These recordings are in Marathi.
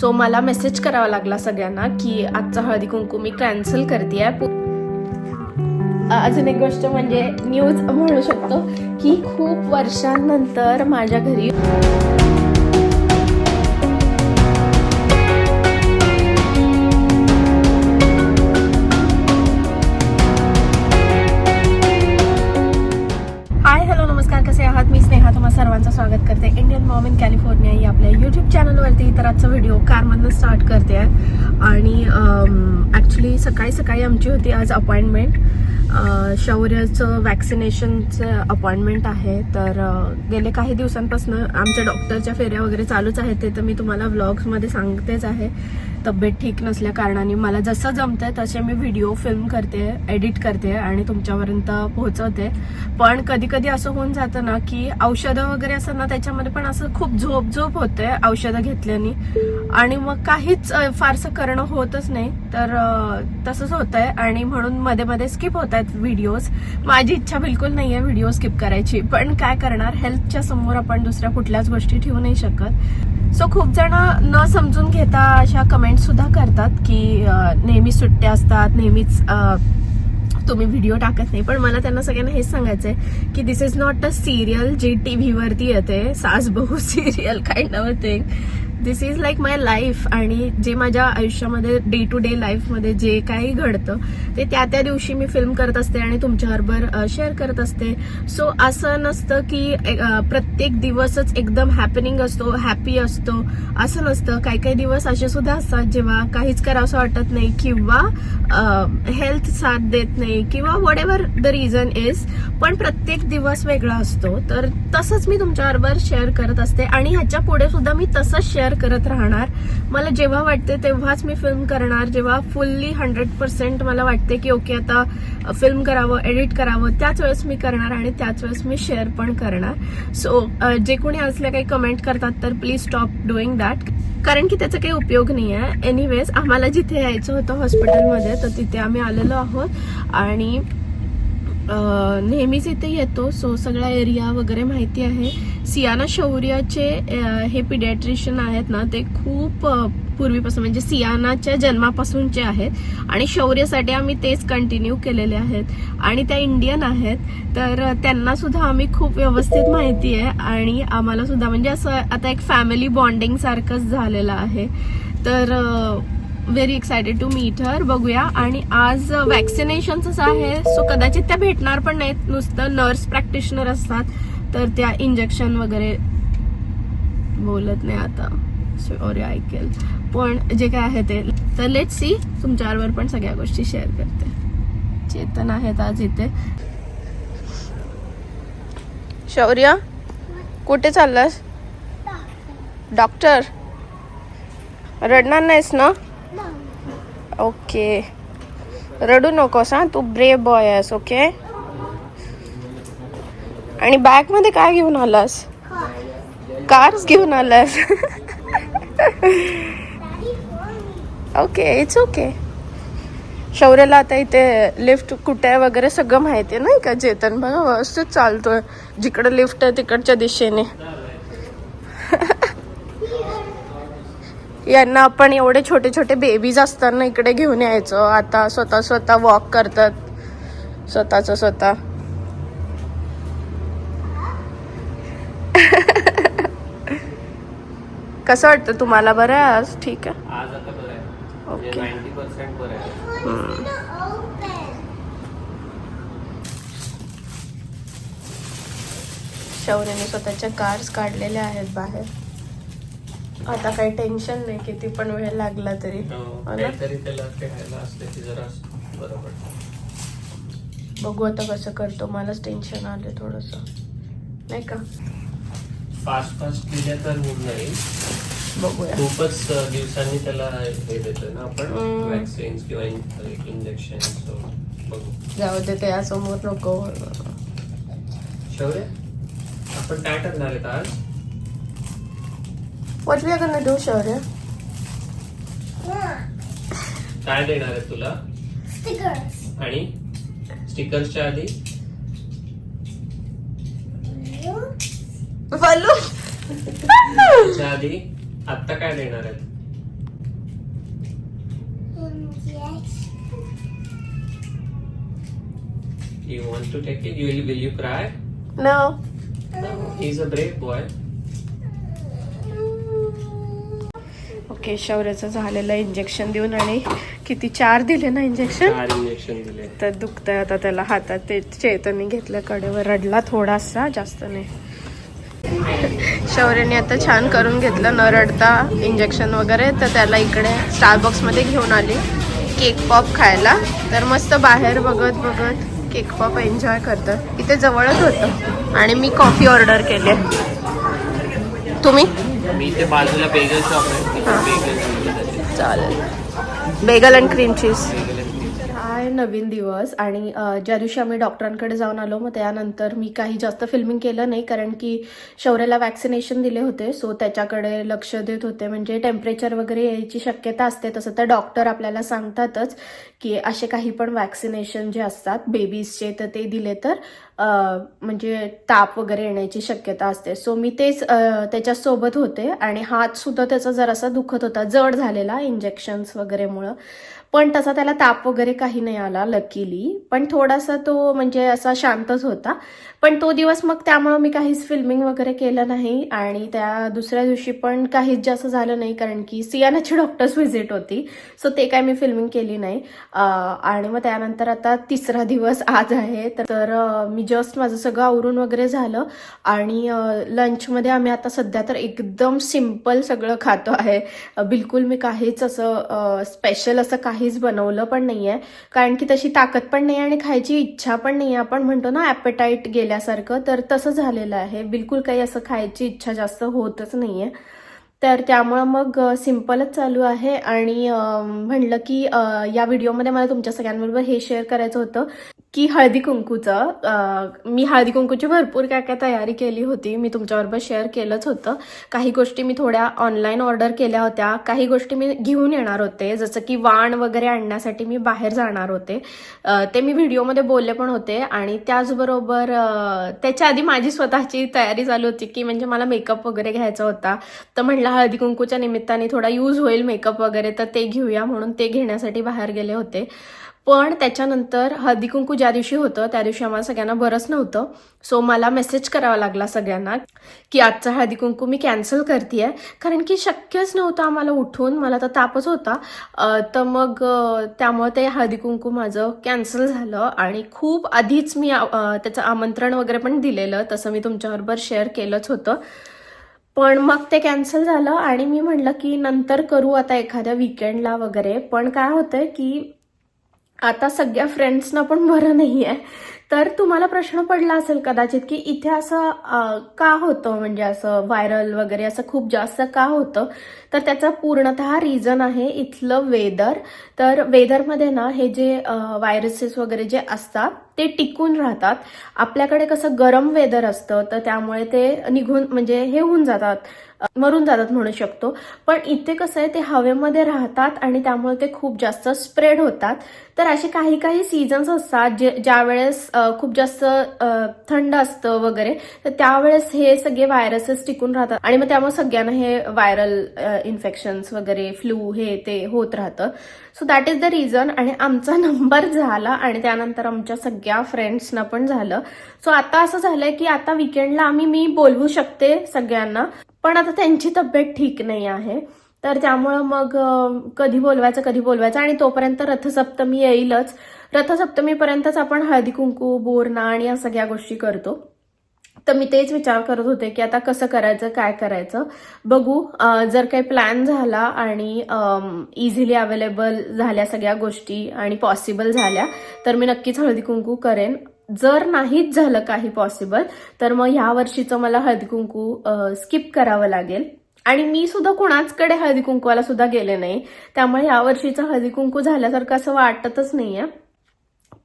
सो मला मेसेज करावा लागला सगळ्यांना की आजचा हळदी कुंकू मी कॅन्सल करते अजून एक गोष्ट म्हणजे न्यूज म्हणू शकतो की खूप वर्षांनंतर माझ्या घरी तर आजचा व्हिडिओ कारमधनं स्टार्ट करते आहे. आणि ॲक्च्युली सकाळी सकाळी आमची होती आज अपॉइंटमेंट शौर्याचं वॅक्सिनेशनचं अपॉइंटमेंट आहे. तर गेले काही दिवसांपासून आमच्या डॉक्टरच्या फेऱ्या वगैरे चालूच आहेत. ते तर मी तुम्हाला व्लॉग्समध्ये सांगतेच आहे. तब्येत ठीक नसल्या कारणाने मला जसं जमतंय तसे मी व्हिडिओ फिल्म करते एडिट करते आणि तुमच्यापर्यंत पोहोचवते. पण कधी कधी असं होऊन जातं ना की औषधं वगैरे असताना त्याच्यामध्ये पण असं खूप झोप झोप होते औषधं घेतल्याने. आणि मग काहीच फारसं करणं होतच नाही. तर तसंच होत आहे आणि म्हणून मध्ये मध्ये स्किप होत आहेत व्हिडिओज माझी इच्छा बिलकुल नाही आहे व्हिडिओ स्किप करायची. पण काय करणार? हेल्थच्या समोर आपण दुसऱ्या कुठल्याच गोष्टी ठेवू नाही शकत. सो खूप जण न समजून घेता अशा कमेंट सुद्धा करतात की नेहमी सुट्ट्या असतात नेहमीच तुम्ही व्हिडिओ टाकत नाही. पण मला त्यांना सगळ्यांना हेच सांगायचं आहे की this is not a serial Zee T व्हीवरती येते. सास बहु serial kind of thing this is like my life आणि जे माझ्या आयुष्यामध्ये डे टू डे लाईफमध्ये जे काही घडतं ते त्या त्या दिवशी मी फिल्म करत असते आणि तुमच्याबरोबर शेअर करत असते. सो असं नसतं की प्रत्येक दिवसच एकदम हॅपनिंग असतो हॅपी असतो. असं नसतं. काही काही दिवस असे सुद्धा असतात जेव्हा काहीच करावंसं वाटत नाही किंवा हेल्थ साथ देत नाही किंवा whatever the reason is पण प्रत्येक दिवस वेगळा असतो. तर तसंच मी तुमच्याबरोबर शेअर करत असते आणि ह्याच्या पुढे सुद्धा मी तसंच शेअर करत राहणार. मला जेव्हा वाटते तेव्हाच मी फिल्म करणार. जेव्हा फुल्ली हंड्रेड पर्सेंट मला वाटते की ओके आता फिल्म करावं एडिट करावं त्याच वेळेस मी करणार आणि त्याच वेळेस मी शेअर पण करणार. सो जे कोणी असल्या काही कमेंट करतात तर प्लीज स्टॉप डुईंग दॅट कारण की त्याचा काही उपयोग नाही आहे. एनिवेज आम्हाला जिथे यायचं होतं हॉस्पिटलमध्ये तर तिथे आम्ही आलेलो आहोत. आणि नेहमीच इथे येतो. सो सगळा एरिया वगैरे माहिती आहे. सियाना शौर्याचे हे पिडियाट्रिशियन आहेत ना ते खूप पूर्वीपासून म्हणजे सियानाच्या जन्मापासूनचे आहेत. आणि शौर्यासाठी आम्ही तेच कंटिन्यू केलेले आहेत. आणि त्या इंडियन आहेत. तर त्यांना सुद्धा आम्ही खूप व्यवस्थित माहिती आहे. आणि आम्हाला सुद्धा म्हणजे असं आता एक फॅमिली बॉन्डिंग सारखंच झालेलं आहे. तर very excited to meet her बघूया. आणि आज वॅक्सिनेशनच आहे सो कदाचित त्या भेटणार पण नाहीत. नुसतं नर्स प्रॅक्टिशनर असतात तर त्या इंजेक्शन वगैरे बोलत नाही आता. सॉरी ऐकेल. पण जे काय आहे ते. तर लेट सी तुमच्याबरोबर पण सगळ्या गोष्टी शेअर करते. चेतन आहेत आज इथे. शौर्य कुठे चाललास? डॉक्टर रडणार नाहीस ना? ओके रडू नकोस हां. तू ब्रेव बॉय आहेस ओके आणि बॅगमध्ये काय घेऊन आलास? कार्स घेऊन आलास. ओके इट्स ओके शौर्याला आता इथे लिफ्ट कुठे आहे वगैरे सगळं माहिती आहे नाही का चेतन? बघा व्यवस्थित चालतोय. जिकडे लिफ्ट आहे तिकडच्या दिशेने. यांना आपण एवढे छोटे छोटे बेबीज असताना इकडे घेऊन यायचो. आता स्वतः स्वतः वॉक करतात. स्वतःच स्वतः. कसं वाटतं तुम्हाला बरं आहे आज? ठीक आहे? म्हणजे ओके. आहे. शौर्याने स्वतःच्या कार्स काढलेल्या आहेत बाहेर. आता काही टेन्शन नाही किती पण वेळ लागला तरी. हो, हो? काहीतरी त्याला खेळायला असले की जरा बरं पडतं बघू आता कसं करतो. मलाच टेन्शन आले थोडस. नाही का? फास्ट फास्ट केल्या तर होऊन जाईल. बघूया. खूपच दिवसांनी त्याला हे देतोय ना आपण. वॅक्सिन किंवा इंजेक्शन सो बघू. जाऊ दे त्यासमोर नको. शौर्य आपण काय करणार आहेत आज? What we are gonna do, शौर्य काय देणार आहे तुला Stickers. आणि स्टिकर्सच्या आधी आधी आत्ता काय देणार आहेत Yes. Do you want to take it? You will, will you cry? न No. He's a brave boy. Okay शौर्याचं झालेलं इंजेक्शन देऊन आणि किती चार दिले ना इंजेक्शन चार इंजेक्शन दिले. तर दुखतंय आता त्याला हातात. ते चेतनी घेतलं कडेवर रडला थोडासा जास्त नाही. शौर्याने आता छान करून घेतलं न रडता इंजेक्शन वगैरे. तर त्याला इकडे स्टारबॉक्समध्ये घेऊन आली. केक पॉप खायला. तर मस्त बाहेर बघत बघत केक पॉप एन्जॉय करतं इथे जवळच होतं. आणि मी कॉफी ऑर्डर केली. तुम्ही? मी इथे बाजूला बेगल शॉप आहे. बेगल चालेल. बेगल अँड क्रीम चीज नवीन दिवस आणि ज्या दिवशी आम्ही डॉक्टरांकडे जाऊन आलो मग त्यानंतर मी काही जास्त फिल्मिंग केलं नाही कारण की शौर्याला वॅक्सिनेशन दिले होते. सो त्याच्याकडे लक्ष देत होते. म्हणजे टेम्परेचर वगैरे यायची शक्यता असते तसं तर डॉक्टर आपल्याला सांगतातच की असे काही पण वॅक्सिनेशन जे असतात बेबीजचे तर ते दिले तर म्हणजे ताप वगैरे येण्याची शक्यता असते. सो मी तेच त्याच्यासोबत होते आणि हात सुद्धा त्याचा जरासा दुखत होता जड झालेला इंजेक्शन्स वगैरेमुळं. पण तसा त्याला ताप वगैरे काही नाही आला लकीली पण थोडासा तो म्हणजे असा शांतच होता. पण तो दिवस मग त्यामुळं मी काहीच फिल्मिंग वगैरे केलं नाही आणि त्या दुसऱ्या दिवशी पण काहीच जास्त झालं नाही कारण की सियानाची डॉक्टर्स व्हिजिट होती. सो ते काय मी फिल्मिंग केली नाही. आणि मग त्यानंतर आता तिसरा दिवस आज आहे. तर- मी जस्ट माझं सगळं आवरून वगैरे झालं. आणि लंचमध्ये आम्ही आता सध्या तर एकदम सिंपल सगळं खातो आहे. बिलकुल मी काहीच असं स्पेशल असं काही काहीच बनवलं पण नाही आहे कारण की तशी ताकद पण नाही आणि खायची इच्छा पण नाही आहे आपण म्हणतो ना ॲपेटाईट गेल्यासारखं. तर तसं झालेलं आहे. बिलकुल काही असं खायची इच्छा जास्त होतच नाही आहे तर त्यामुळं मग सिम्पलच चालू आहे. आणि म्हणलं की या व्हिडिओमध्ये मला तुमच्या सगळ्यांबरोबर हे शेअर करायचं होतं. की हळदी कुंकूचं मी हळदी कुंकूची भरपूर काय काय तयारी केली होती. मी तुमच्याबरोबर शेअर केलंच होतं. काही गोष्टी मी थोड्या ऑनलाईन ऑर्डर केल्या होत्या. काही गोष्टी मी घेऊन येणार होते. जसं की वाण वगैरे आणण्यासाठी मी बाहेर जाणार होते. ते मी व्हिडिओमध्ये बोलले पण होते. आणि त्याचबरोबर त्याच्या आधी माझी स्वतःची तयारी चालू होती की म्हणजे मला मेकअप वगैरे घ्यायचा होता. तर म्हणलं हळदी कुंकूच्या निमित्ताने थोडा यूज होईल मेकअप वगैरे तर ते घेऊया म्हणून ते घेण्यासाठी बाहेर गेले होते. पण त्याच्यानंतर हळदी कुंकू ज्या दिवशी होतं त्या दिवशी आम्हाला सगळ्यांना बरंच नव्हतं. सो मला मेसेज करावा लागला सगळ्यांना की आजचा हळदी कुंकू मी कॅन्सल करते कारण की शक्यच नव्हतं आम्हाला उठून मला तर तापच होता. तर मग त्यामुळे ते हळदी कुंकू माझं कॅन्सल झालं आणि खूप आधीच मी त्याचं आमंत्रण वगैरे पण दिलेलं तसं मी तुमच्याबरोबर शेअर केलंच होतं. पण मग ते कॅन्सल झालं आणि मी म्हणलं की नंतर करू आता एखाद्या विकेंडला वगैरे. पण काय होतंय की आता सगळ्या फ्रेंड्सना पण बरं नाही आहे तर तुम्हाला प्रश्न पडला असेल कदाचित की इथे असं का होतं? म्हणजे असं व्हायरल वगैरे असं खूप जास्त का होतं? तर त्याचा पूर्णतः रिझन आहे इथलं वेदर तर वेदरमध्ये ना हे जे व्हायरसेस वगैरे जे असतात ते टिकून राहतात. आपल्याकडे कसं गरम वेदर असतं तर त्यामुळे ते निघून म्हणजे हे होऊन जातात. मरून जातात म्हणू शकतो. पण इथे कसं आहे ते हवेमध्ये राहतात आणि त्यामुळे ते खूप जास्त स्प्रेड होतात. तर असे काही काही सीझन्स असतात जे ज्या वेळेस खूप जास्त थंड असतं वगैरे तर त्यावेळेस हे सगळे व्हायरसेस टिकून राहतात. आणि मग त्यामुळे सगळ्यांना हे व्हायरल इन्फेक्शन्स वगैरे फ्लू हे ते होत राहतं. So that is the reason आणि आमचा नंबर झाला आणि त्यानंतर आमच्या सगळ्या फ्रेंड्सना पण झालं. सो आता असं झालंय की आता विकेंडला आम्ही मी बोलवू शकते सगळ्यांना पण आता त्यांची तब्येत ठीक नाही आहे. तर त्यामुळं मग कधी बोलवायचं कधी बोलवायचं आणि तोपर्यंत रथसप्तमी येईलच. रथसप्तमीपर्यंतच आपण हळदी कुंकू बोरणा आणि या सगळ्या गोष्टी करतो. तर मी तेच विचार करत होते की आता कसं करायचं काय करायचं? बघू जर काही प्लॅन झाला आणि इझिली अवेलेबल झाल्या सगळ्या गोष्टी आणि पॉसिबल झाल्या तर मी नक्कीच हळदी कुंकू करेन. जर नाहीच झालं काही पॉसिबल तर मग ह्या वर्षीचं मला हळदी कुंकू स्किप करावं लागेल. आणि मी सुद्धा कुणाचकडे हळदी कुंकवाला सुद्धा गेले नाही. त्यामुळे या वर्षीचं हळदी कुंकू झाल्यासारखं असं वाटतच नाहीये.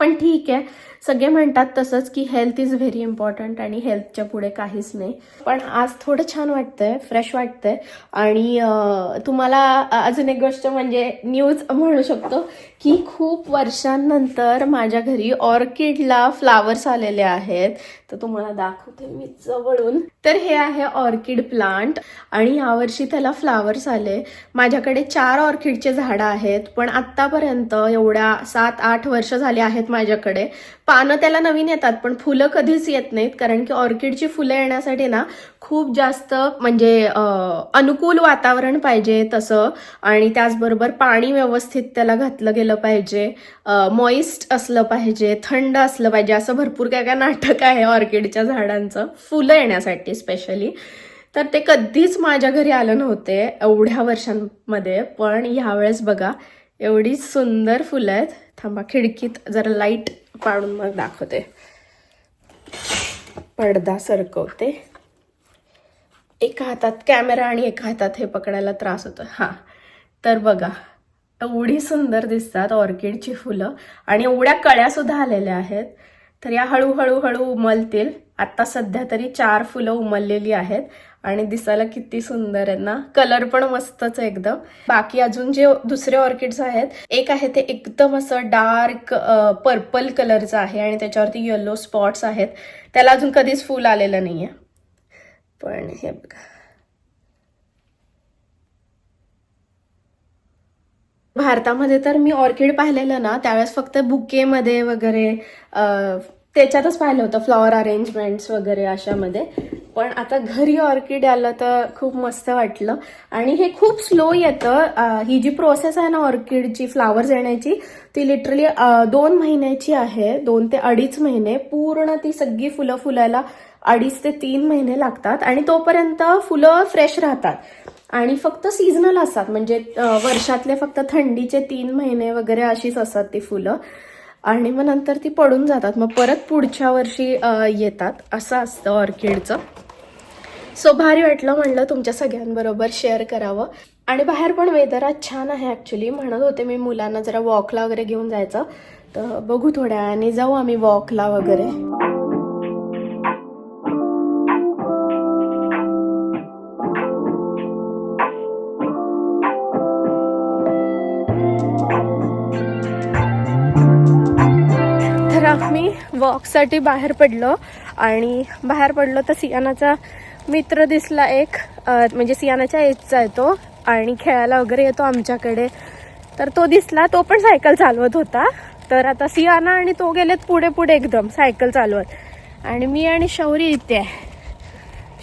पण ठीक आहे. सगळे म्हणतात तसंच की हेल्थ इज व्हेरी इम्पॉर्टंट आणि हेल्थच्या पुढे काहीच नाही. पण आज थोडं छान वाटतंय फ्रेश वाटतंय. आणि तुम्हाला अजून एक गोष्ट म्हणजे न्यूज म्हणू शकतो की खूप वर्षांनंतर माझ्या घरी ऑर्किडला फ्लावर्स आलेले आहेत. तर तुम्हाला दाखवते मी जवळून. तर हे आहे ऑर्किड प्लांट आणि यावर्षी त्याला फ्लावर्स आले. माझ्याकडे चार ऑर्किडचे झाडं आहेत पण आत्तापर्यंत एवढ्या सात आठ वर्ष झाले आहेत माझ्याकडे. पानं त्याला नवीन येतात पण फुलं कधीच येत नाहीत. कारण की ऑर्किडची फुलं येण्यासाठी ना खूप जास्त म्हणजे अनुकूल वातावरण पाहिजे तसं. आणि त्याचबरोबर पाणी व्यवस्थित त्याला घातलं गेलं पाहिजे. मॉइस्ट असलं पाहिजे थंड असलं पाहिजे असं भरपूर काय काय नाटक आहे ऑर्किडच्या झाडांचं फुलं येण्यासाठी स्पेशली तर ते कधीच माझ्या घरी आलं नव्हते एवढ्या वर्षांमध्ये. पण ह्यावेळेस बघा एवढी सुंदर फुलं आहेत. थांबा खिडकीत जरा लाइट पाडून मग दाखवते. पडदा सरकवते. एका हातात कॅमेरा आणि एका हातात हे पकडायला त्रास होतो हां तर बघा एवढी सुंदर दिसतात ऑर्किडची फुलं. आणि एवढ्या कळ्या सुद्धा आलेल्या आहेत. तर या हळूहळू हळू उमलतील. आता सध्या तरी चार फुलं उमललेली आहेत आणि दिसायला किती सुंदर आहे ना. कलर पण मस्तच आहे एकदम. बाकी अजून जे दुसरे ऑर्किड्स आहेत एक आहे ते एकदम असं डार्क पर्पल कलरचं आहे आणि त्याच्यावरती येलो स्पॉट्स आहेत. त्याला अजून कधीच फूल आलेलं नाहीये. पण हे बघा. भारतामध्ये तर मी ऑर्किड पाहिलेलं ना त्यावेळेस फक्त बुकेमध्ये वगैरे त्याच्यातच पाहिलं होतं फ्लॉवर अरेंजमेंट्स वगैरे अशामध्ये. पण आता घरी ऑर्किड आलं तर खूप मस्त वाटलं. आणि हे खूप स्लो येतं. ही जी प्रोसेस आहे ना ऑर्किडची फ्लावर्स येण्याची ती लिटरली दोन महिन्याची आहे. दोन ते अडीच महिने. पूर्ण ती सगळी फुलं फुलायला अडीच ते तीन महिने लागतात. आणि तोपर्यंत फुलं फ्रेश राहतात. आणि फक्त सीझनल असतात. म्हणजे वर्षातले फक्त थंडीचे तीन महिने वगैरे अशीच असतात ती फुलं. आणि मग नंतर ती पडून जातात. मग परत पुढच्या वर्षी येतात. असं असतं ऑर्किडचं. सो भारी वाटलं म्हणलं तुमच्या सगळ्यांबरोबर शेअर करावं. आणि बाहेर पण वेदर आज छान आहे ॲक्च्युली म्हणत होते मी मुलांना जरा वॉकला वगैरे घेऊन जायचं. तर बघू थोड्या वेळाने जाऊ आम्ही वॉकला वगैरे. आम्ही वॉकसाठी बाहेर पडलो आणि बाहेर पडलो तर सियानाचा मित्र दिसला एक म्हणजे सियानाच्या एजचा आहे तो आणि खेळायला वगैरे येतो आमच्याकडे. तर तो दिसला तो पण सायकल चालवत होता. तर आता सियाना आणि तो गेलेत पुढे पुढे एकदम सायकल चालवत. आणि मी आणि शौर्य इथे आहे.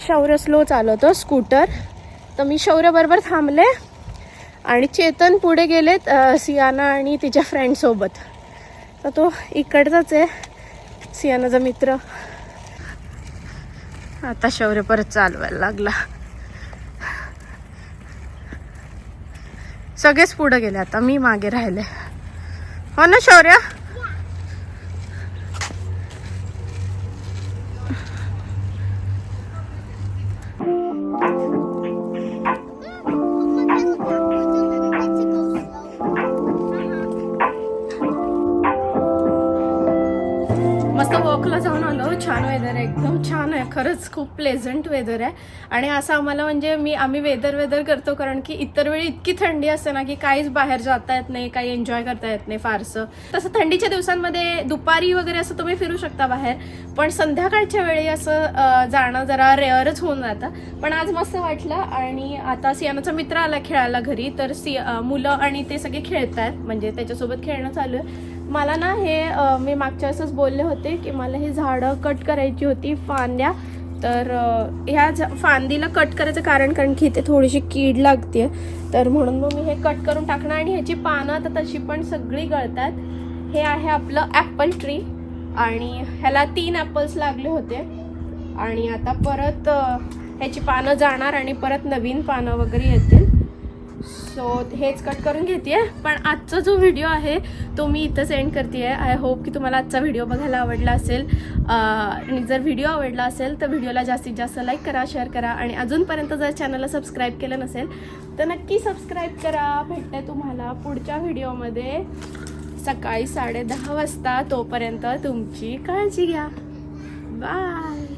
शौर्य स्लो चालवतो स्कूटर तर मी शौर्यबरोबर थांबले आणि चेतन पुढे गेलेत सियाना आणि तिच्या फ्रेंडसोबत तर तो इकडचाच आहे सियानाचा मित्र. आता शौर्य परत चालवायला लागला. सगळेच पुढे गेले आता मी मागे राहिले. हो ना शौर्य? खरंच खूप प्लेझंट वेदर आहे. आणि असं आम्हाला म्हणजे मी आम्ही वेदर वेदर करतो कारण की इतर वेळी इतकी थंडी असते ना की काहीच बाहेर जाता येत नाही काही एन्जॉय करता येत नाही फारसं. तसं थंडीच्या दिवसांमध्ये दुपारी वगैरे असं तुम्ही फिरू शकता बाहेर. पण संध्याकाळच्या वेळी असं जाणं जरा रेअरच होऊन जातं. पण आज मस्त वाटलं आणि आता सियानाचा मित्र आला खेळायला घरी. तर सिया मुलं आणि ते सगळे खेळत आहेत म्हणजे त्याच्यासोबत खेळणं चालू आहे. मला ना हे मी मागच्या वेळेसच बोलले होते की मला ही झाडं कट करायची होती फांद्या. तर ह्या झा फांदीला कट करायचं कारण कारण की इथे थोडीशी कीड लागते तर म्हणून मग मी हे कट करून टाकणार आणि ह्याची पानं तर तशी पण सगळी गळतात. हे आहे आपलं ॲपल ट्री आणि ह्याला तीन ॲपल्स लागले होते. आणि आता परत ह्याची पानं जाणार आणि परत नवीन पानं वगैरे येतील. सो हेच कट करून घेते पण आजचा जो व्हिडिओ आहे तो मी इथंच एंड करते आहे आय होप की तुम्हाला आजचा व्हिडिओ बघायला आवडला असेल. आणि जर व्हिडिओ आवडला असेल तर व्हिडिओला जास्तीत जास्त लाईक करा शेअर करा. आणि अजूनपर्यंत जर चॅनलला सबस्क्राईब केलं नसेल तर नक्की सबस्क्राईब करा. भेटते तुम्हाला पुढच्या व्हिडिओमध्ये सकाळी साडे दहा वाजता तोपर्यंत तुमची काळजी घ्या. बाय